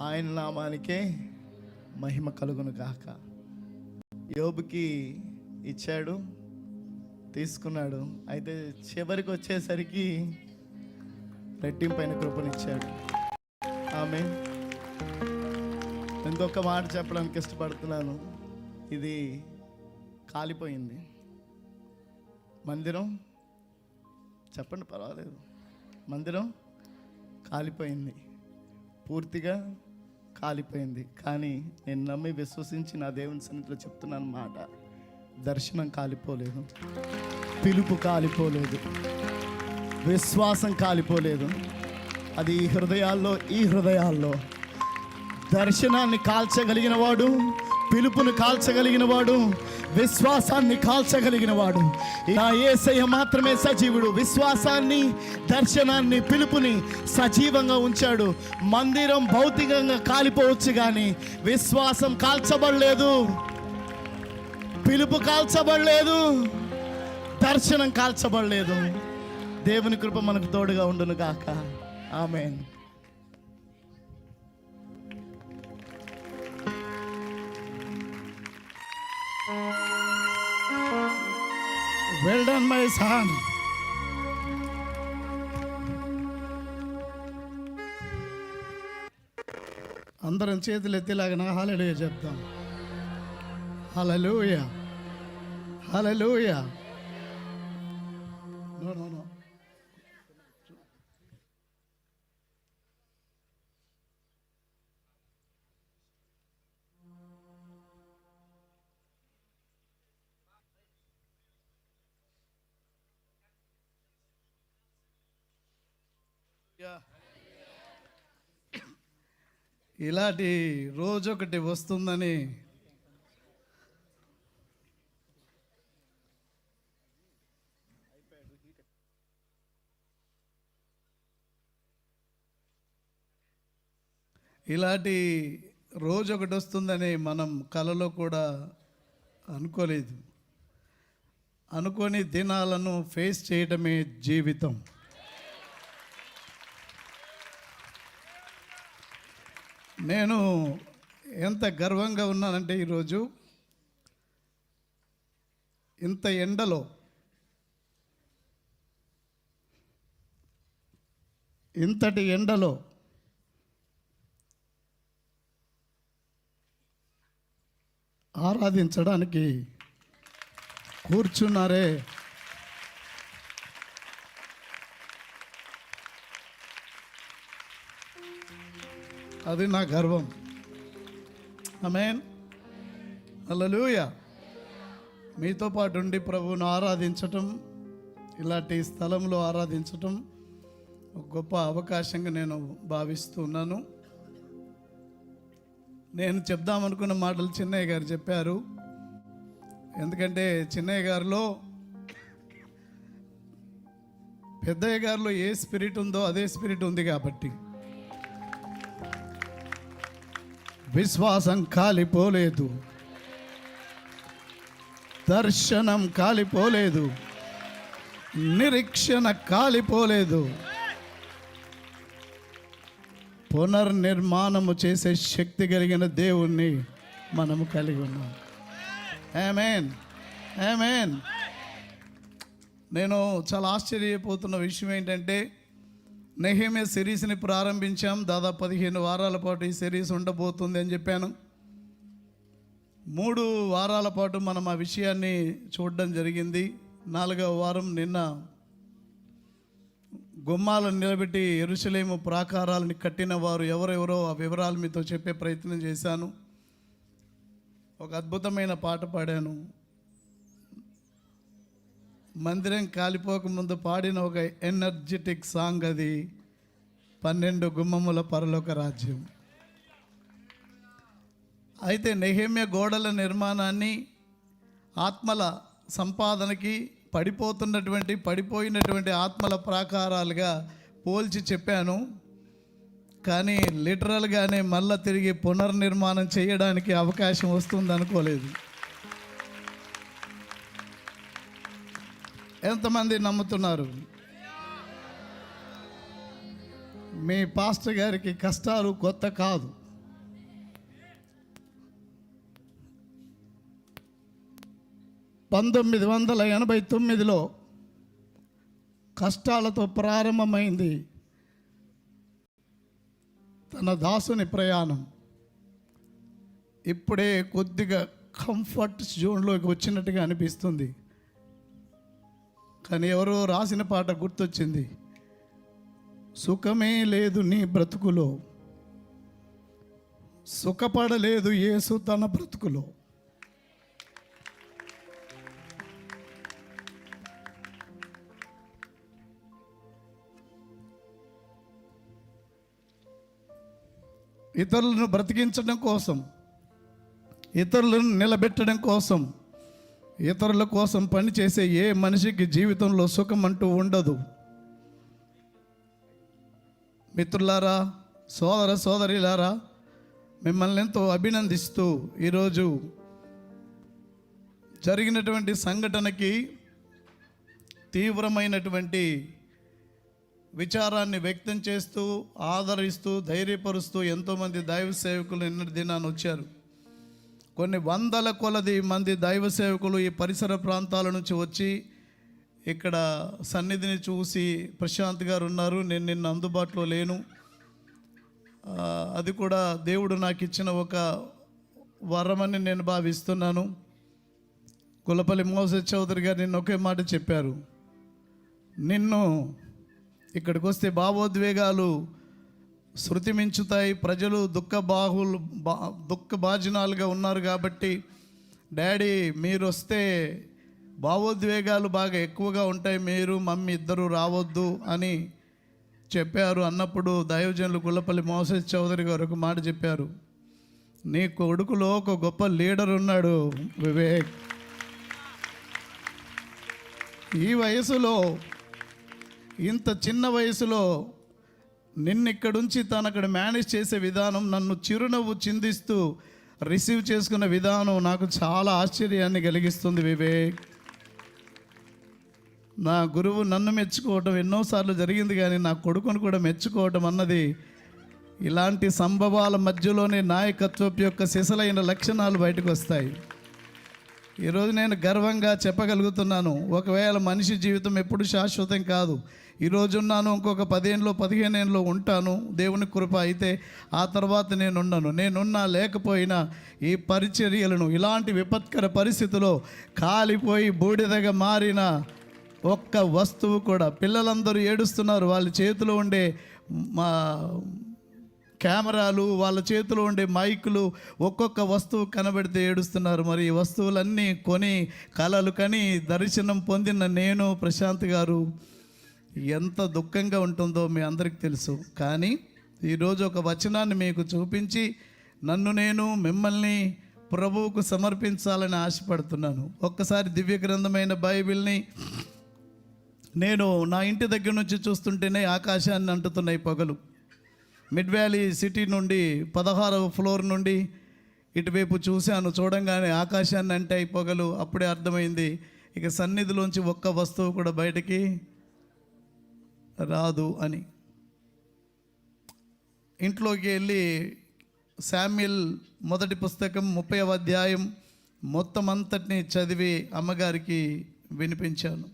ఆయన నామానికే మహిమ కలుగును గాక. యోబుకి ఇచ్చాడు తీసుకున్నాడు. అయితే చివరికి వచ్చేసరికి రెట్టింపైన కృపనిచ్చాడు. ఆమె ఇంకొక మాట చెప్పడానికి ఇష్టపడుతున్నాను. ఇది కాలిపోయింది. మందిరం చెప్పండి పర్వాలేదు. మందిరం కాలిపోయింది. పూర్తిగా కాలిపోయింది. కానీ నేను నమ్మి విశ్వసించి నా దేవుని సన్నిధిలో చెప్తున్నాను మాట. దర్శనం కాలిపోలేదు. పిలుపు కాలిపోలేదు. విశ్వాసం కాలిపోలేదు. అది ఈ హృదయాల్లో ఈ హృదయాల్లో దర్శనాన్ని కాల్చగలిగిన వాడు పిలుపును కాల్చగలిగిన వాడు విశ్వాసాన్ని కాల్చగలిగిన వాడు నా ఏసయ్య మాత్రమే సజీవుడు. విశ్వాసాన్ని దర్శనాన్ని పిలుపుని సజీవంగా ఉంచాడు. మందిరం భౌతికంగా కాలిపోవచ్చు కానీ విశ్వాసం కాల్చబడలేదు. పిలుపు కాల్చబడలేదు. దర్శనం కాల్చబడలేదు. దేవుని కృప మనకు తోడుగా ఉండును గాక amen. Well done my son అందరం చేతులు ఎత్తేలాగా హాలలుయ చెప్తాం. Hallelujah hallelujah no no no ఇలాంటి రోజు ఒకటి వస్తుందని ఇలాంటి రోజు ఒకటి వస్తుందని మనం కలలో కూడా అనుకోలేదు. అనుకోని దినాలను ఫేస్ చేయడమే జీవితం. నేను ఎంత గర్వంగా ఉన్నానంటే ఈరోజు ఇంత ఎండలో ఇంతటి ఎండలో ఆరాధించడానికి కూర్చున్నారే అది నా గర్వం. ఆమెన్ హల్లెలూయా మీతో పాటు ఉండి ప్రభువును ఆరాధించటం ఇలాంటి స్థలంలో ఆరాధించటం ఒక గొప్ప అవకాశంగా నేను భావిస్తున్నాను నేను చెప్దామనుకున్న మాటలు చిన్నయ్య గారు చెప్పారు. ఎందుకంటే చిన్నయ్య గారిలో పెద్దయ్య గారిలో ఏ స్పిరిట్ ఉందో అదే స్పిరిట్ ఉంది కాబట్టి. విశ్వాసం కాలిపోలేదు. దర్శనం కాలిపోలేదు. నిరీక్షణ కాలిపోలేదు. పునర్నిర్మాణము చేసే శక్తి కలిగిన దేవుణ్ణి మనము కలిగి ఉన్నాం. ఆమెన్ ఏమేన్ నేను చాలా ఆశ్చర్యపోతున్న విషయం ఏంటంటే నెహేమే సిరీస్ని ప్రారంభించాం. దాదాపు పదిహేను వారాల పాటు ఈ సిరీస్ ఉండబోతుంది అని చెప్పాను. మూడు వారాల పాటు మనం ఆ విషయాన్ని చూడడం జరిగింది. నాలుగవ వారం నిన్న గుమ్మాలను నిలబెట్టి ఎరుసలేము ప్రాకారాలను కట్టిన వారు ఎవరెవరో ఆ వివరాలు మీతో చెప్పే ప్రయత్నం చేశాను. ఒక అద్భుతమైన పాట పాడాను. మందిరం కాలిపోకముందు పాడిన ఒక ఎనర్జెటిక్ సాంగ్ అది. పన్నెండు గుమ్మముల పరలోక రాజ్యం. అయితే నెహేమ్య గోడల నిర్మాణాన్ని ఆత్మల సంపాదనకి పడిపోతున్నటువంటి పడిపోయినటువంటి ఆత్మల ప్రాకారాలుగా పోల్చి చెప్పాను. కానీ లిటరల్గానే మళ్ళా తిరిగి పునర్నిర్మాణం చేయడానికి అవకాశం వస్తుంది అనుకోలేదు ఎంతమంది నమ్ముతున్నారు? మీ పాస్టర్ గారికి కష్టాలు కొత్త కాదు. పంతొమ్మిది వందల ఎనభై తొమ్మిదిలో కష్టాలతో ప్రారంభమైంది తన దాసుని ప్రయాణం. ఇప్పుడే కొద్దిగా కంఫర్ట్ జోన్లోకి వచ్చినట్టుగా అనిపిస్తుంది. కానీ ఎవరో రాసిన పాట గుర్తొచ్చింది. సుఖమే లేదు నీ బ్రతుకులో. సుఖపడలేదు యేసు తన బ్రతుకులో. ఇతరులను బ్రతికించడం కోసం ఇతరులను నిలబెట్టడం కోసం ఇతరుల కోసం పనిచేసే ఏ మనిషికి జీవితంలో సుఖం అంటూ ఉండదు. మిత్రులారా సోదర సోదరిలారా మిమ్మల్ని ఎంతో అభినందిస్తూ ఈరోజు జరిగినటువంటి సంఘటనకి తీవ్రమైనటువంటి విచారాన్ని వ్యక్తం చేస్తూ ఆదరిస్తూ ధైర్యపరుస్తూ ఎంతోమంది దైవ సేవకులు నిన్నటి దినాన్ని వచ్చారు. కొన్ని వందల కొలది మంది దైవ సేవకులు ఈ పరిసర ప్రాంతాల నుంచి వచ్చి ఇక్కడ సన్నిధిని చూసి ప్రశాంత్ గారు ఉన్నారు. నేను నిన్న అందుబాటులో లేను. అది కూడా దేవుడు నాకు ఇచ్చిన ఒక వరమని నేను భావిస్తున్నాను. కులపల్లి మోస చౌదరి గారు నిన్న ఒకే మాట చెప్పారు. నిన్ను ఇక్కడికి వస్తే భావోద్వేగాలు శృతి మించుతాయి ప్రజలు దుఃఖ బాహులు బా దుఃఖ భాజనాలుగా ఉన్నారు కాబట్టి డాడీ మీరు వస్తే భావోద్వేగాలు బాగా ఎక్కువగా ఉంటాయి. మీరు మమ్మీ ఇద్దరు రావద్దు అని చెప్పారు. అన్నప్పుడు దైవజనులు గుల్లపల్లి మోసెస్ చౌదరి గారు ఒక మాట చెప్పారు. నీ కొడుకులో ఒక గొప్ప లీడర్ ఉన్నాడు వివేక్. ఈ వయసులో ఇంత చిన్న వయసులో నిన్నిక్కడుంచి తనక్కడ అక్కడ మేనేజ్ చేసే విధానం నన్ను చిరునవ్వు చిందిస్తూ రిసీవ్ చేసుకున్న విధానం నాకు చాలా ఆశ్చర్యాన్ని కలిగిస్తుంది వివేక్. నా గురువు నన్ను మెచ్చుకోవటం ఎన్నోసార్లు జరిగింది కానీ నా కొడుకును కూడా మెచ్చుకోవటం అన్నది ఇలాంటి సంభవాల మధ్యలోనే నాయకత్వపు యొక్క సిసలైన లక్షణాలు బయటకు వస్తాయి. ఈరోజు నేను గర్వంగా చెప్పగలుగుతున్నాను ఒకవేళ మనిషి జీవితం ఎప్పుడు శాశ్వతం కాదు. ఈరోజు ఉన్నాను ఇంకొక పదిహేనులో పదిహేనేళ్ళలో ఉంటాను. దేవుని కృప అయితే ఆ తర్వాత నేను నేనున్నా లేకపోయినా ఈ పరిచర్యలను ఇలాంటి విపత్కర పరిస్థితిలో కాలిపోయి బూడిదగా మారిన ఒక్క వస్తువు కూడా పిల్లలందరూ ఏడుస్తున్నారు వాళ్ళ చేతిలో ఉండే మా కెమెరాలు వాళ్ళ చేతిలో ఉండే మైకులు ఒక్కొక్క వస్తువు కనబెడితే ఏడుస్తున్నారు. మరి ఈ వస్తువులన్నీ కొని కళలు కని దర్శనం పొందిన నేను ప్రశాంత్ గారు. ఎంత దుఃఖంగా ఉంటుందో మీ అందరికీ తెలుసు. కానీ ఈరోజు ఒక వచనాన్ని మీకు చూపించి నన్ను నేను మిమ్మల్ని ప్రభువుకు సమర్పించాలని ఆశపడుతున్నాను. ఒక్కసారి దివ్య గ్రంథమైన బైబిల్ని నేను నా ఇంటి దగ్గర నుంచి చూస్తుంటేనే ఆకాశాన్ని అంటుతున్నాయి పొగలు. మిడ్ వ్యాలీ సిటీ నుండి పదహారవ ఫ్లోర్ నుండి ఇటువైపు చూశాను. చూడంగానే ఆకాశాన్ని అంటే ఈ పొగలు. అప్పుడే అర్థమైంది. ఇక సన్నిధిలోంచి ఒక్క వస్తువు కూడా బయటికి రాదు అని. ఇంట్లోకి వెళ్ళి శామ్యుల్ మొదటి పుస్తకం ముప్పై అధ్యాయం మొత్తం అంతటిని చదివి అమ్మగారికి వినిపించాను.